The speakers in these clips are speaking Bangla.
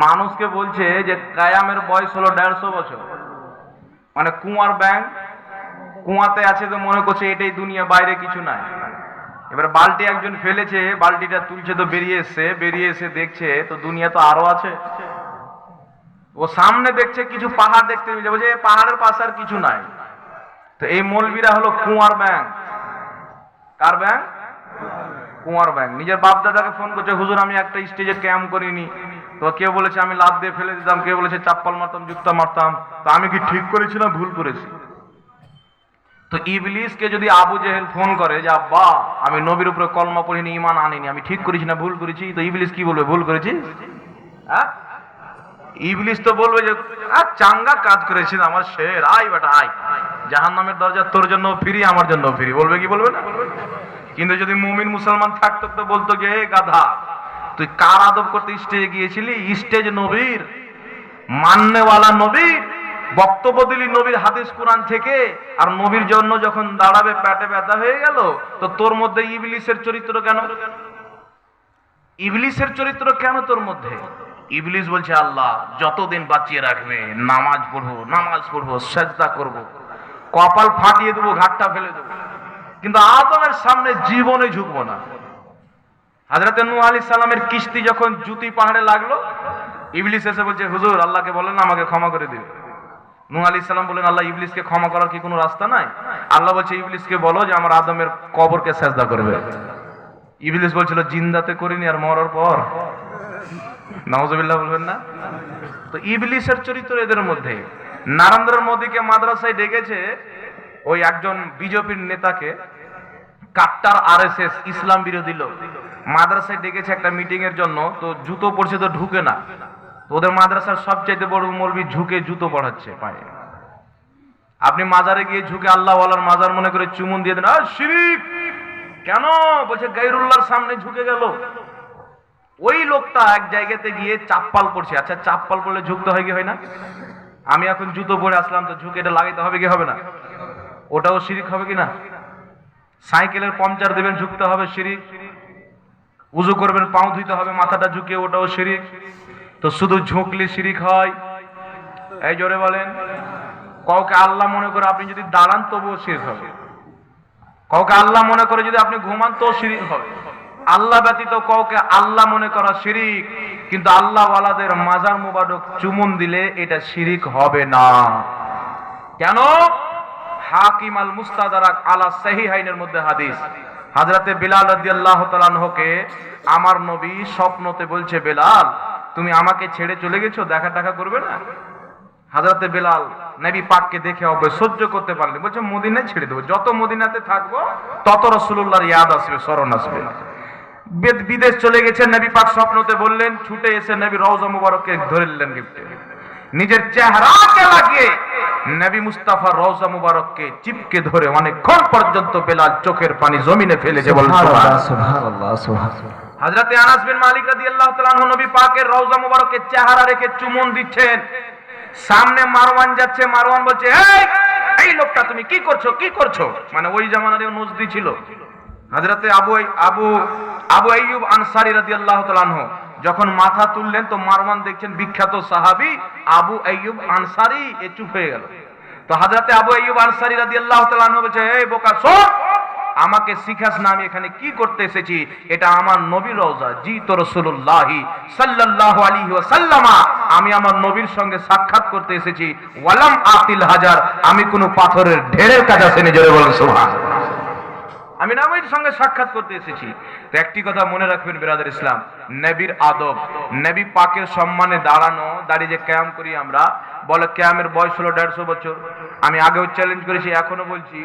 মানুষকে বলছে যে কায়ামের বয়স হলো দেড়শো বছর। মানে কুয়ার ব্যাংক কুয়াতে আছে তো মনে করছে এটাই দুনিয়া, বাইরে কিছু নাই। এবার বালতি একজন ফেলেছে, বালতিটা তুলছে তো বেরিয়ে এসছে, বেরিয়ে এসে দেখছে, তো দুনিয়া তো আরও আছে। ও সামনে দেখছে কিছু পাহাড় দেখতে পেয়েছে বলছে পাহাড়ের পাশে আর কিছু নাই। তো এই মৌলবীরা হলো কুয়ার ব্যাংক কার ব্যাংক কুমার ব্যাংক নিজের বাপ দাদাকে ফোন করছে, হুজুর, আমি একটা স্টেজে ক্যাম্প করিনি। তো কেউ বলেছে আমি লাভ দিয়ে ফেলে দিতাম। কেউ বলেছে চাপ্পাল মারতাম জুতা মারতাম। তো আমি কি ঠিক করেছি না ভুল করেছি? তো ইবলিসকে যদি আবু জেহেল ফোন করে যে আব্বা আমি নবীর উপরে কলমা পড়িনি ইমান আনিনি আমি ঠিক করেছি না ভুল করেছি? তো ইবলিস কি বলবে ভুল করেছি? হ্যাঁ? ইবলিস তো বলবে যে আহ, চাঙ্গা কাজ করেছিস আমার শের আই বেটা আই জাহান নামের দরজা তোর জন্য ফিরি আমার জন্য ফ্রি। বলবে কি বলবে না? কিন্তু যদি মুমিন মুসলমান থাকতো তো বলতো যে "এ গাধা তুই কার আদব করতে স্টেজে গিয়েছিলি? স্টেজ নবীর। মান্যওয়ালা নবীর। বক্তব্য দিলি নবীর হাদিস কোরআন থেকে। আর নবীর জন্য যখন দাঁড়াবে, পেটে ব্যথা হয়ে গেল, তো তোর মধ্যে ইবলিসের চরিত্র কেন? ইবলিসের চরিত্র কেন তোর মধ্যে? ইবলিস বলছে, আল্লাহ, যতদিন বাঁচিয়ে রাখবে, নামাজ পড়ব নামাজ পড়ব, সেজদা করব। কপাল ফাটিয়ে দেবো, ঘাটটা ফেলে দেবো। কিন্তু আদমের সামনে জীবনে ঝুঁকবো না। হাজরত নূহ আলী সালামের কিস্তি যখন জুতি পাহাড়ে লাগল, ইবলিস এসে বলছে, হুজুর, আল্লাহকে বলেন আমাকে ক্ষমা করে দিবে নূহ আলী সালাম বলেন আল্লাহ, ইবলিসকে ক্ষমা করার কি কোনো রাস্তা নাই? আল্লাহ বলছে, ইবলিসকে বলো যে আমার আদমের কবরকে সেজদা করবে। ইবলিস বলছিল, জিন্দাতে করিনি আর মরার পর? নওয়াজবিল্লাহ বলবেন না। তো ইবলিসের চরিত্র এদের মধ্যে। নারেন্দ্র মোদীকে মাদ্রাসায় ডেকেছে ওই একজন বিজেপির নেতাকে, কাট্টার আরএসএস ইসলাম বিরোধী লোক। মাদ্রাসায় ডেকেছে একটা মিটিং এর জন্য, তো জুতো পড়ছে তো ঢুকে না। ওদের মাদ্রাসার সবচাইতে বড় মৌলবি ঝুঁকে জুতো পড়াচ্ছে পায়ে। আপনি মাজারে গিয়ে ঝুঁকে আল্লাহ ওয়ালার মাজার মনে করে চুমুন দিয়ে দেন আর শিরিক! কেন? বলছে, গাইরুল্লাহর সামনে ঝুঁকে গেল। ওই লোকটা এক জায়গাতে গিয়ে চাপ্পাল পড়ছে। আচ্ছা চাপ্পাল পড়লে ঝুঁকতে হয় কি হয় না? আমি এখন জুতো পরে আসলাম, তো ঝুঁকে এটা লাগাইতে হবে কি হবে না? ওটাও শিরিক হবে কি না? সাইকেলের পাংচার দেবেন, ঝুঁকতে হবে শিরিক। উজু করবেন, পাও ধুইতে হবে, মাথাটা ঝুঁকে, ওটাও শিরিক তো শুধু ঝুঁকলে শিরিক হয় এই জোরে বলেন। কাউকে আল্লাহ মনে করে আপনি যদি দাঁড়ান, তবুও শিরিক হবে। কাউকে আল্লাহ মনে করে যদি আপনি ঘুমান তো শিরিক হবে। আল্লাহ ব্যতীত কাউকে আল্লাহ মনে করা শিরিক। কিন্তু আল্লাহ ওয়ালাদের মাজার মুবারক চুমুন দিলে এটা শিরিক হবে না। কেন? হাকিম আল মুস্তাদারাক আলা সাহিহাইনের মধ্যে হাদিস। হাজরাতে বিলাল রাদিয়াল্লাহু আমার নবী স্বপ্নতে বলছে, বেলাল, তুমি আমাকে ছেড়ে চলে গেছো, দেখা টাকা করবে না? হাজরাতে বেলাল নবী পাককে দেখে হবে সহ্য করতে পারলে বলছে মদিনায় ছেড়ে দেবো, যত মদিনাতে থাকব, তত রসুল্লাহর ইয়াদ আসবে, স্মরণ আসবে। বেদ- বিদেশ চলে গেছেন নবী পাক স্বপ্নতে বললেন, ছুটে এসে নবী রওজা মুবারককে ধরে নিলেন গিফটে। নিজের চেহারাকে লাগিয়ে নবী মুস্তাফা রওজা মুবারককে চিপকে ধরে অনেকক্ষণ পর্যন্ত বেলাল চোখের পানি জমিনে ফেলেছে সুবহানাল্লাহ সুবহানাল্লাহ আনাস বিন মালিক রাদিয়াল্লাহু তাআলা নবী পাকের রওজা মুবারকের চেহারা রেখে চুমুন দিচ্ছেন। সামনে মারওয়ান যাচ্ছে মারওয়ান বলছে এই এই লোকটা তুমি কি করছ কি করছ? মানে ওই জামানারে নজদি ছিল। হযরতে আবু আবু আবু আইয়ুব আনসারী রাদিয়াল্লাহু তাআলা যখন মাথা তুললেন, তো মারওয়ান দেখছেন বিখ্যাত সাহাবী আবু আইয়ুব আনসারী, এ চুপ হয়ে গেল। তো হযরতে আবু আইয়ুব আনসারী রাদিয়াল্লাহু তাআলা আনহু বলছে, এই বোকা, শোন, আমাকে শিখাস না, আমি এখানে কি করতে এসেছি? এটা আমার নবীর রওজা। জি তো রসুল্লাহি সাল্লাল্লাহু আলাইহি ওয়াসাল্লামা, আমি আমার নবীর সঙ্গে সাক্ষাৎ করতে এসেছি। ওয়ালাম আতিল হাজার, আমি কোনো পাথরের ঢেরের কাছে আসেনি জোরে বলেন সুবহান আমি নবীর সঙ্গে সাক্ষাৎ করতে এসেছি। তো একটি কথা মনে রাখবেন, বিরাদের ইসলাম, নবীর আদব, নবী পাকের সম্মানে দাঁড়ানো, দাঁড়িয়ে যে ক্যাম করি আমরা, বলে ক্যামের বয়স হলো দেড়শো বছর। আমি আগেও চ্যালেঞ্জ করেছি এখনও বলছি,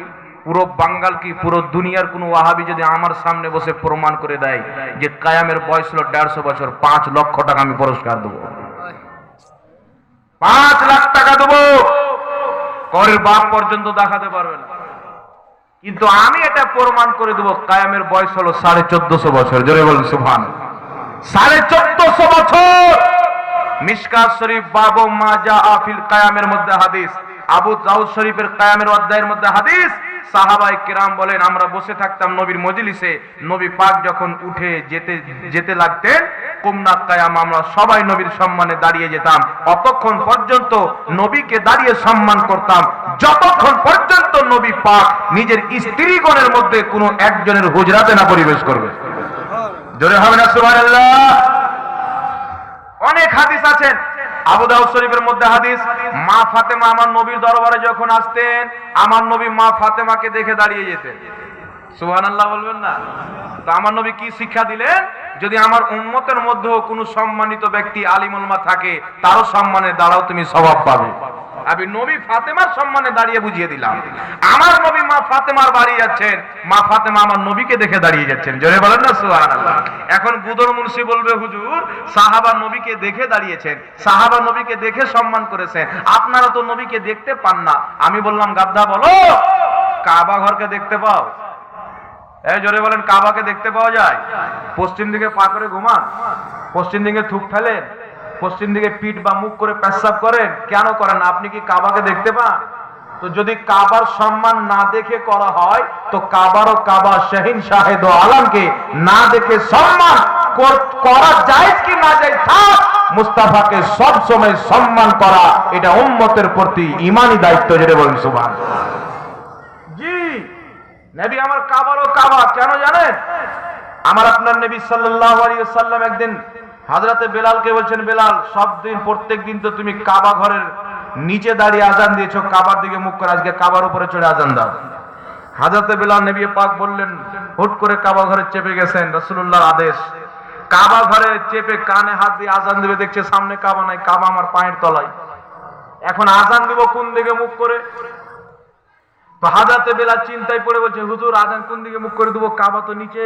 পুরো বাঙ্গাল কি, পুরো দুনিয়ার কোনো ওয়াহাবি যদি আমার সামনে বসে প্রমাণ করে দেয় যে কায়ামের বয়স হলো দেড়শো বছর, পাঁচ লক্ষ টাকা আমি পুরস্কার দেবো। পাঁচ লাখ টাকা দেবো। করের বাপ পর্যন্ত দেখাতে পারবে না। কিন্তু আমি এটা প্রমাণ করে দেবো, কায়ামের বয়স হলো সাড়ে চোদ্দশো বছর। জোরে বলুন সুভান সাড়ে চোদ্দশো বছর! মিসকাত শরীফ, বাবু মাজা আফিল কায়ামের মধ্যে হাদিস। আবু শরীফের কায়ামের অধ্যায়ের মধ্যে হাদিস। সাহাবাই কেরাম বলেন, আমরা বসে থাকতাম নবীর মজলিসে। নবী পাক যখন উঠে যেতে যেতে লাগতেন কুমনাত কায়াম আমরা সবাই নবীর সম্মানে দাঁড়িয়ে যেতাম। অতক্ষণ পর্যন্ত নবীকে দাঁড়িয়ে সম্মান করতাম। যতক্ষণ পর্যন্ত নবী পাক নিজের স্ত্রীগণের মধ্যে কোনো একজনের হুজরাতে না পরিবেশ করবে। অনেক হাদিস আছেন। আবু মধ্যে দেখে দাঁড়িয়ে যেতেন। বলবেন না? আমার নবী কি শিক্ষা দিলেন? যদি আমার মধ্যেও কোনো সম্মানিত ব্যক্তি আলিমুলমা থাকে, তারও সম্মানে দাঁড়াও, তুমি স্বভাব পাবে। আমি নবী ফাতেমার সম্মানে দাঁড়িয়ে বুঝিয়ে দিলাম। আমার নবী মা ফাতেমার বাড়ি যাচ্ছেন, মা ফাতেমা আমার নবীকে দেখে দাঁড়িয়ে যাচ্ছেন। জোরে বলেন না, সুবহানাল্লাহ। এখন গুদর মুন্সি বলবে, হুজুর, সাহাবা নবীকে দেখে দাঁড়িয়েছেন, সাহাবা নবীকে দেখে সম্মান করেছেন। আপনারা তো নবীকে দেখতে পান না। আমি বললাম, গাদ্দা, বলো। কাবা ঘরকে দেখতে পাও? এই জোরে বলেন, কাবাকে দেখতে পাওয়া যায়? পশ্চিম দিকে পা করে ঘুমান। পশ্চিম দিকে থুক ফেলেন। পশ্চিম দিকে পিঠ বা মুখ করে পেশাব করেন, কেন করেন? আপনি কি কাবাকে দেখতে পান? তো যদি কাবার সম্মান না দেখে করা হয়, তো কাবার ও কাবা শাহিন শাহেদ আলমকে না দেখে সম্মান করা যায় কি না যায় থাক মুস্তাফাকে সব সময় সম্মান করা, এটা উম্মতের প্রতি দায়িত্ব যেটা বলেন জি, নবী আমার কাবারও কাবা, কেন জানেন? আমার আপনার নবী সাল্লাম একদিন হযরতে বেলালকে বলছেন, বেলাল, সব দিন, প্রত্যেক দিন তো তুমি কাবা ঘরের নিচে দাঁড়িয়ে আজান দিয়েছ, কাবার দিকে মুখ করে আজকে কাবার উপরে চড়ে আজান দাও। হাজরতে বেলাল নবী পাক বললেন, হুট করে কাবা ঘরে চেপে গেছেন রাসূলুল্লাহর আদেশ। কাবা ঘরে চেপে কানে হাত দিয়ে আজান দেবে, দেখছে সামনে কাবা নাই, কাবা আমার পায়ের তলায়। এখন আজান দিব কোন দিকে মুখ করে? তো হাজাতে বেলা চিন্তায় পড়ে বলছে, হুজুর, আজান কোন দিকে মুখ করে দেবো? কাবা তো নিচে।